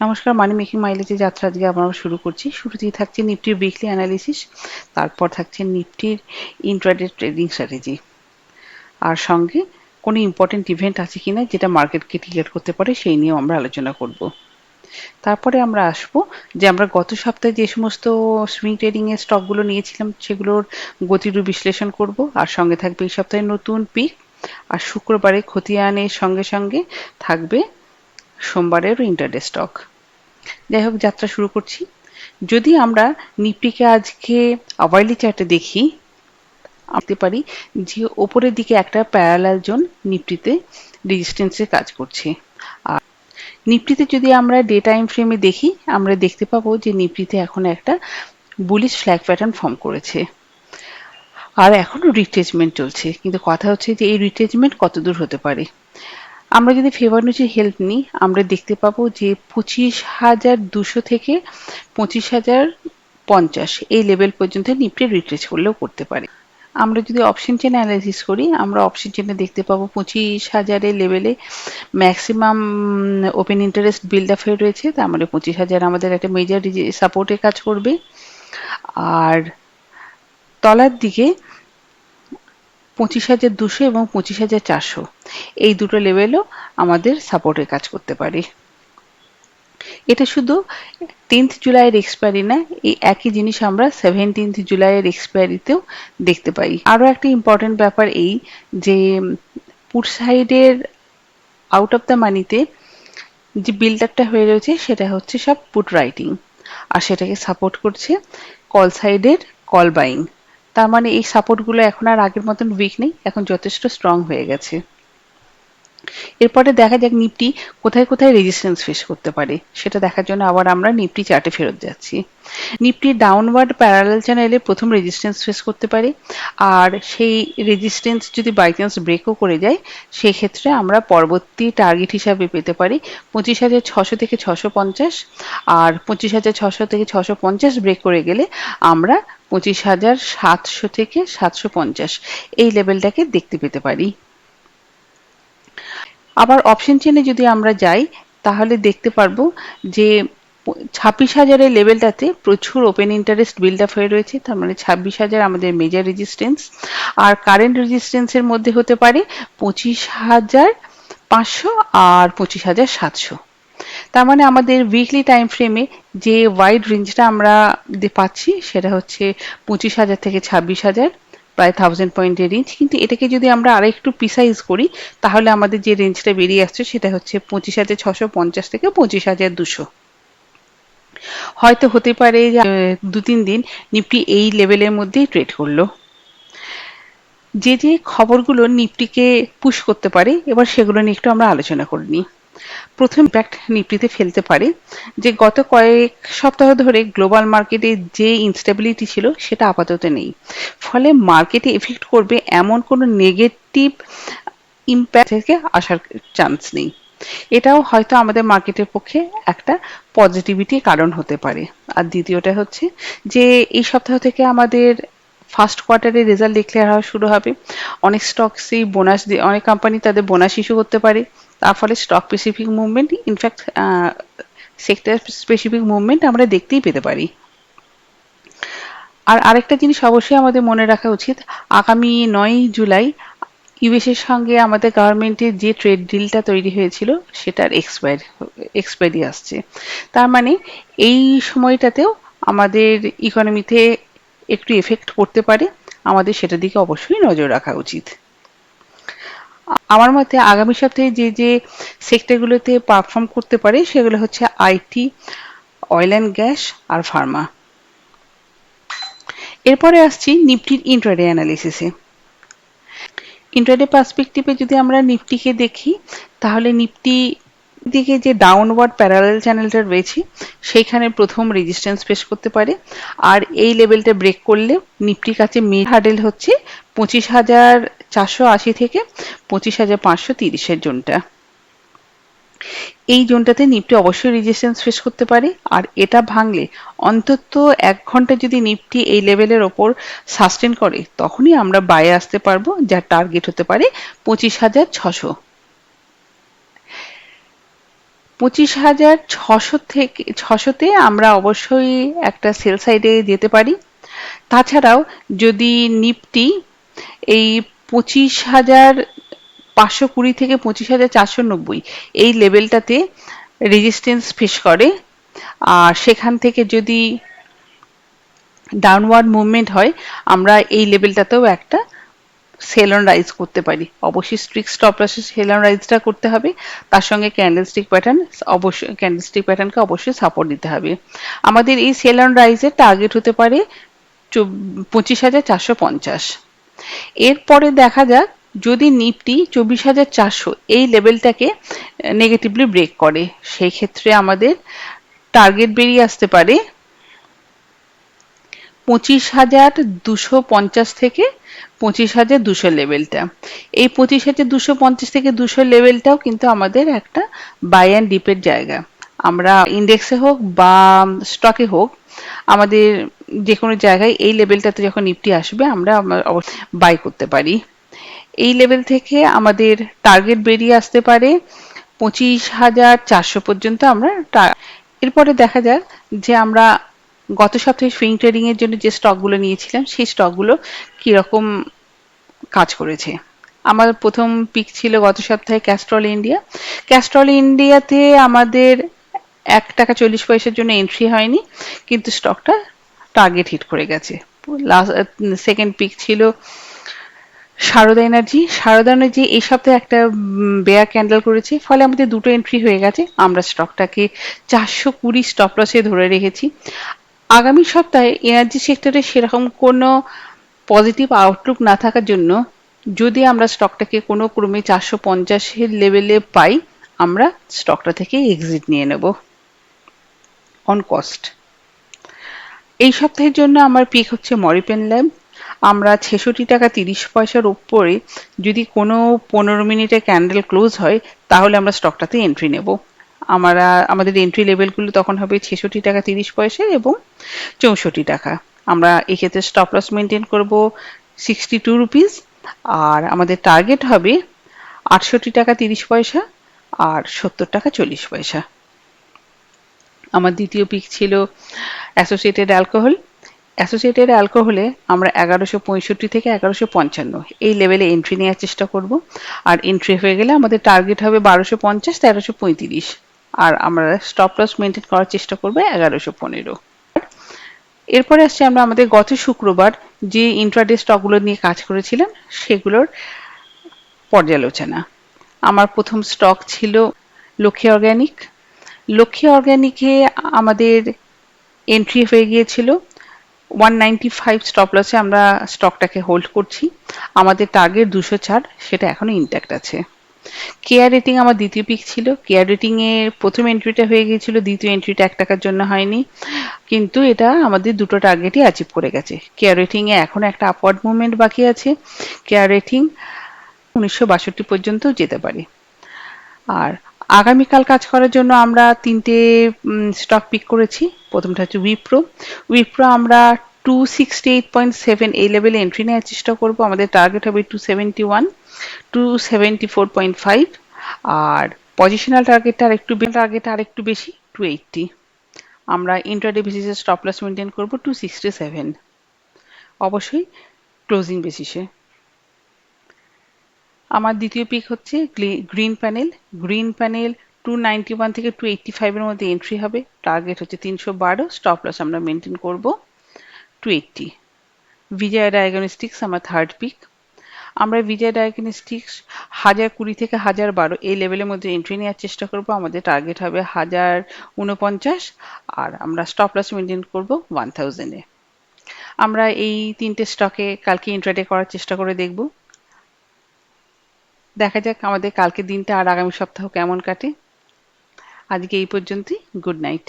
নমস্কার, মানি মেকিং মাইলেজে যাত্রা আজকে আমরা শুরু করছি। শুরুতেই থাকছে নিফটির উইকলি অ্যানালিসিস তারপর থাকছে নিফটির ইন্ট্রাডে ট্রেডিং স্ট্র্যাটেজি আর সঙ্গে কোনো ইম্পর্টেন্ট ইভেন্ট আছে কিনা যেটা মার্কেটকে টিকেট করতে পারে সেই নিয়েও আমরা আলোচনা করব। তারপরে আমরা আসব যে আমরা গত সপ্তাহে যে সমস্ত সুইং ট্রেডিং এর স্টকগুলো নিয়েছিলাম সেগুলোর গতিরু বিশ্লেষণ করব। আর সঙ্গে থাকবে এই সপ্তাহে নতুন পিক আর শুক্রবারে খতিয়ানের সঙ্গে সঙ্গে থাকবে সোমবারেরও ইন্টারডে স্টক যাই হোক, যাত্রা শুরু করছি। যদি আমরা নিফটিকে আজকে আওয়ারলি চার্টে দেখি আনতে পারি যে ওপরের দিকে একটা প্যারালাল জোন নিফটিতে রেজিস্ট্যান্সে কাজ করছে। আর নিফটিতে যদি আমরা ডে টাইম ফ্রেমে দেখি, আমরা দেখতে পাবো যে নিফটিতে এখন একটা বুলিশ ফ্ল্যাগ প্যাটার্ন ফর্ম করেছে। আর এখনও রিট্রেসমেন্ট চলছে। কিন্তু কথা হচ্ছে যে এই রিট্রেসমেন্ট কত দূর হতে পারে? আমরা যদি ফেভারনুচির হেল্প নিই, আমরা দেখতে পাবো যে পঁচিশ হাজার দুশো থেকে পঁচিশ হাজার পঞ্চাশ এই লেভেল পর্যন্ত নিফটি রিট্রেস করলেও করতে পারে। আমরা যদি অপশন চেন অ্যানালিসিস করি, আমরা অপশন চেনে দেখতে পাবো পঁচিশ হাজারের লেভেলে maximum open interest build up হয়ে রয়েছে। তার মানে পঁচিশ হাজার আমাদের একটা মেজর সাপোর্টে কাজ করবে। আর তলার দিকে পঁচিশ হাজার দুশো এবং পঁচিশ হাজার চারশো। এই দুটো লেভেলও আমাদের সাপোর্টের কাজ করতে পারে। এটা শুধু টেন্থ জুলাইয়ের এক্সপায়ারি না, এই একই জিনিস আমরা সেভেন্টিন্থ জুলাইয়ের এক্সপায়ারিতেও দেখতে পাই। আরও একটা ইম্পর্টেন্ট ব্যাপার এই যে পুট সাইডের আউট অফ দ্য মানিতে যে বিল্ড আপটা হয়ে রয়েছে, সেটা হচ্ছে সব পুট রাইটিং আর সেটাকে সাপোর্ট করছে কল সাইডের কল বাইং তার মানে এই সাপোর্টগুলো এখন আর আগের মতন উইক নেই, এখন যথেষ্ট স্ট্রং হয়ে গেছে। এরপরে দেখা যাক নিফটি কোথায় কোথায় রেজিস্ট্যান্স ফেস করতে পারে, সেটা দেখার জন্য আবার আমরা নিফটি চার্টে ফেরত যাচ্ছি। নিফটি ডাউনওয়ার্ড প্যারালাল চ্যানেলে প্রথম রেজিস্ট্যান্স ফেস করতে পারে, আর সেই রেজিস্ট্যান্স যদি বাই চান্স ব্রেকও করে যায়, সেক্ষেত্রে আমরা পরবর্তী টার্গেট হিসাবে পেতে পারি পঁচিশ হাজার ছশো থেকে ছশো পঞ্চাশ, আর পঁচিশ হাজার ছশো থেকে ছশো পঞ্চাশ ব্রেক করে গেলে আমরা পঁচিশ হাজার সাতশো থেকে সাতশো পঞ্চাশ। এই লেভেলটাকে দেখতে পেতে পারি। আবার অপশন চেনে যদি আমরা যাই, তাহলে দেখতে পারব যে ছাব্বিশ হাজারের লেভেলটাতে প্রচুর ওপেন ইন্টারেস্ট বিল্ড আপ হয়ে রয়েছে। তার মানে ছাব্বিশ হাজার আমাদের মেজর রেজিস্ট্যান্স আর কারেন্ট রেজিস্ট্যান্সের মধ্যে হতে পারে পঁচিশ হাজার পাঁচশো আর পঁচিশ হাজার সাতশো। তার মানে আমাদের উইকলি টাইম ফ্রেমে যে ওয়াইড রেঞ্জটা আমরা পাচ্ছি, সেটা হচ্ছে পঁচিশ হাজার থেকে ছাব্বিশ হাজার, প্রায় থাউজেন্ড পয়েন্টের রেঞ্জ কিন্তু এটাকে যদি আমরা আরও একটু প্রিসাইজ করি, তাহলে আমাদের যে রেঞ্জটা বেরিয়ে আসছে, সেটা হচ্ছে পঁচিশ হাজার ছশো পঞ্চাশ থেকে পঁচিশ হাজার দুশো। হয়তো হতে পারে দু তিন দিন নিফটি এই লেভেলের মধ্যেই ট্রেড করল। যে যে খবরগুলো নিফটিকে পুশ করতে পারে, এবার সেগুলো নিয়ে একটু আমরা আলোচনা করে নিই। প্রথম ইম্প্যাক্ট নিফটিতে ফেলতে পারে, যে গত কয়েক সপ্তাহ ধরে গ্লোবাল মার্কেটে যে ইনস্টেবিলিটি ছিল সেটা আপাতত নেই। ফলে মার্কেটে এফেক্ট করবে এমন কোনো নেগেটিভ ইম্প্যাক্ট থেকে আসার চান্স নেই। এটাও হয়তো আমাদের মার্কেটের পক্ষে একটা পজিটিভিটির কারণ হতে পারে। আর দ্বিতীয়টা হচ্ছে যে এই সপ্তাহ থেকে আমাদের ফার্স্ট কোয়ার্টারে রেজাল্ট ডিক্লেয়ার হওয়া শুরু হবে। অনেক স্টকসই বোনাস দিয়ে, অনেক কোম্পানি তাদের বোনাস ইস্যু করতে পারে। তার ফলে stock specific movement in fact sector specific movement আমরা দেখতেই পেতে পারি। আর আরেকটা জিনিস অবশ্যই আমাদের মনে রাখা উচিত, আগামী নয় জুলাই ইউএসের সঙ্গে আমাদের গভর্নমেন্টের যে ট্রেড ডিলটা তৈরি হয়েছিল, সেটার এক্সপায়ার এক্সপায়ারি আসছে। তার মানে এই সময়টাতেও আমাদের ইকোনমিতে একটু এফেক্ট করতে পারে, আমাদের সেটার দিকে অবশ্যই নজর রাখা উচিত। আমার মতে আগামী সপ্তাহে যে যে সেক্টরগুলোতে পারফর্ম করতে পারে, সেগুলো হচ্ছে আইটি অয়েল অ্যান্ড গ্যাস আর ফার্মা এরপরে আসছি নিফটির ইন্ট্রাডে অ্যানালিসিসে ইন্ট্রাডে পার্সপেক্টিভে যদি আমরা নিফটিকে দেখি, তাহলে নিফটি দিকে যে ডাউনওয়ার্ড প্যারালাল চ্যানেলটা রয়েছে, সেইখানে প্রথম রেজিস্ট্যান্স ফেস করতে পারে। আর এই লেভেলটা ব্রেক করলে নিফটির কাছে মেন হার্ডেল হচ্ছে পঁচিশ হাজার চারশো আশি থেকে পঁচিশ হাজার পাঁচশো তিরিশের জোনটা। এই জোনটাতে নিফটি অবশ্যই রেজিস্ট্যান্স ফেস করতে পারে, আর এটা ভাঙলে অন্তত এক ঘণ্টা যদি নিফটি এই লেভেলের ওপর সাস্টেন করে, তখনই আমরা বাইরে আসতে পারব, যার টার্গেট হতে পারে পঁচিশ হাজার ছশো। পঁচিশ হাজার ছশো থেকে, ছশোতে আমরা অবশ্যই একটা সেল সাইডে যেতে পারি। তাছাড়াও যদি নিফটি এই পঁচিশ হাজার পাঁচশো কুড়ি থেকে পঁচিশ হাজার চারশো নব্বই এই লেভেলটাতে রেজিস্ট্যান্স ফেস করে, আর সেখান থেকে যদি ডাউনওয়ার্ড মুভমেন্ট হয়, আমরা এই লেভেলটাতেও একটা সেল অন রাইজ করতে পারি। অবশ্যই স্ট্রিক্ট স্টপ লসে সেল অন রাইজটা করতে হবে। তার সঙ্গে ক্যান্ডেলস্টিক প্যাটার্ন অবশ্যই ক্যান্ডেলস্টিক প্যাটার্নকে অবশ্যই সাপোর্ট দিতে হবে। আমাদের এই সেল অন রাইজের টার্গেট হতে পারে পঁচিশ হাজার চারশো পঞ্চাশ। এরপরে দেখা যাক, যদি নিফটি চব্বিশ হাজার চারশো এই লেভেলটাকে নেগেটিভলি ব্রেক করে সেই ক্ষেত্রে আমাদের টার্গেট বেরিয়ে আসতে পারে পঁচিশ হাজার দুশো পঞ্চাশ থেকে পঁচিশ হাজার দুশো লেভেলটা এই পঁচিশ হাজার দুশো পঞ্চাশ থেকে দুশো লেভেলটাও কিন্তু আমাদের একটা বাই অ্যান্ড ডিপের জায়গা। আমরা ইন্ডেক্সে হোক বা স্টকে হোক, আমাদের যে কোনো জায়গায় এই লেভেলটাতে যখন নিফটি আসবে, আমরা বাই করতে পারি। এই লেভেল থেকে আমাদের টার্গেট বেরিয়ে আসতে পারে পঁচিশ হাজার চারশো পর্যন্ত আমরা এরপরে দেখা যাক যে আমরা গত সপ্তাহে সুইং ট্রেডিং এর জন্য যে স্টকগুলো নিয়েছিলাম, সেই স্টকগুলো কীরকম কাজ করেছে? আমার প্রথম পিক ছিল গত সপ্তাহে ক্যাস্ট্রল ইন্ডিয়া ক্যাস্ট্রল ইন্ডিয়াতে আমাদের এক টাকা চল্লিশ পয়সার জন্য এন্ট্রি হয়নি, কিন্তু স্টকটা টার্গেট হিট করে গেছে। লাস্ট সেকেন্ড পিক ছিল সারদা এনার্জি সারদা এনার্জি এই সপ্তাহে একটা বেয়ার ক্যান্ডেল করেছে, ফলে আমাদের দুটো এন্ট্রি হয়ে গেছে। আমরা স্টকটাকে চারশো কুড়ি স্টপ লসে ধরে রেখেছি। আগামী সপ্তাহে এনার্জি সেক্টরে সেরকম কোনো পজিটিভ আউটলুক না থাকার জন্য যদি আমরা স্টকটাকে কোনো ক্রমে চারশো পঞ্চাশের লেভেলে পাই, আমরা স্টকটা থেকে এক্সিট নিয়ে নেব অন কস্ট এই সপ্তাহের জন্য আমার পিক হচ্ছে মরিপেন ল্যাব আমরা ছেষট্টি টাকা তিরিশ পয়সার উপরে যদি কোনো পনেরো মিনিটে ক্যান্ডেল ক্লোজ হয়, তাহলে আমরা স্টকটাতে এন্ট্রি নেব। আমরা, আমাদের এন্ট্রি লেভেলগুলো তখন হবে ছেষট্টি টাকা তিরিশ পয়সা এবং চৌষট্টি টাকা। আমরা এক্ষেত্রে স্টপ লস মেনটেন করব সিক্সটি টু রুপিস আর আমাদের টার্গেট হবে আটষট্টি টাকা তিরিশ পয়সা আর সত্তর টাকা চল্লিশ পয়সা। আমার দ্বিতীয় পিক ছিল অ্যাসোসিয়েটেড অ্যালকোহল অ্যাসোসিয়েটেড অ্যালকোহলে আমরা এগারোশো পঁয়ষট্টি থেকে এগারোশো পঞ্চান্ন, এই লেভেলে এন্ট্রি নেওয়ার চেষ্টা করব। আর এন্ট্রি হয়ে গেলে আমাদের টার্গেট হবে বারোশো পঞ্চাশ তেরোশো পঁয়ত্রিশ। আর আমরা স্টপ লস মেনটেন করার চেষ্টা করব এগারোশো পনেরো। এরপরে আসছে আমরা আমাদের গত শুক্রবার যে ইন্ট্রাডে স্টকগুলো নিয়ে কাজ করেছিলাম সেগুলোর পর্যালোচনা। আমার প্রথম স্টক ছিল লক্ষ্মী অর্গ্যানিক লক্ষ্মী অর্গ্যানিকে আমাদের এন্ট্রি হয়ে গিয়েছিল। ওয়ান নাইনটি ফাইভ স্টপ লসে আমরা স্টকটাকে হোল্ড করছি। আমাদের টার্গেট দুশো চার, সেটা এখনও ইন্ট্যাক্ট আছে। কেয়ার রেটিং আমার দ্বিতীয় পিক ছিল। কেয়ার রেটিং এর প্রথম এন্ট্রিটা হয়ে গিয়েছিল, দ্বিতীয় এন্ট্রিটা এক টাকার জন্য হয়নি। কিন্তু এটা আমাদের দুটো টার্গেটই অ্যাচিভ করে গেছে। কেয়ার রেটিং এ এখনও একটা আপওয়ার্ড মুভমেন্ট বাকি আছে। কেয়ার রেটিং উনিশশো বাষট্টি পর্যন্ত যেতে পারে। আর আগামীকাল কাজ করার জন্য আমরা তিনটে স্টক পিক করেছি। প্রথমটা হচ্ছে উইপ্রো উইপ্রো আমরা two sixty eight point seven এই লেভেলে এন্ট্রি নেওয়ার চেষ্টা করব। আমাদের টার্গেট হবে two seventy one two seventy four point five আর পজিশনাল টার্গেটটা আর একটু টার্গেট আর একটু বেশি টু এইটটি আমরা ইন্টারডে বেসিসে স্টপ লস মেনটেন করব টু সিক্সটি সেভেন অবশ্যই ক্লোজিং বেসিসে আমার দ্বিতীয় পিক হচ্ছে green panel green panel two ninety one থেকে টু এইটটি ফাইভের মধ্যে এন্ট্রি হবে। টার্গেট হচ্ছে তিনশো বারো। স্টপ লস আমরা মেনটেন করব। টু এইটটি বিজয় ডায়াগনস্টিক্স আমার থার্ড পিক আমরা বিজয় ডায়াগনস্টিক্স হাজার কুড়ি থেকে হাজার বারো, এই লেভেলের মধ্যে এন্ট্রি নেওয়ার চেষ্টা করব। আমাদের টার্গেট হবে হাজার উনপঞ্চাশ আর আমরা স্টপ লস মেনটেন করব ওয়ান থাউজেন্ডে আমরা এই তিনটে স্টকে কালকে ইন্ট্রাডে করার চেষ্টা করে দেখব। দেখা যাক আমাদের কালকের দিনটা আর আগামী সপ্তাহ কেমন কাটে। আজকে এই পর্যন্তই গুড নাইট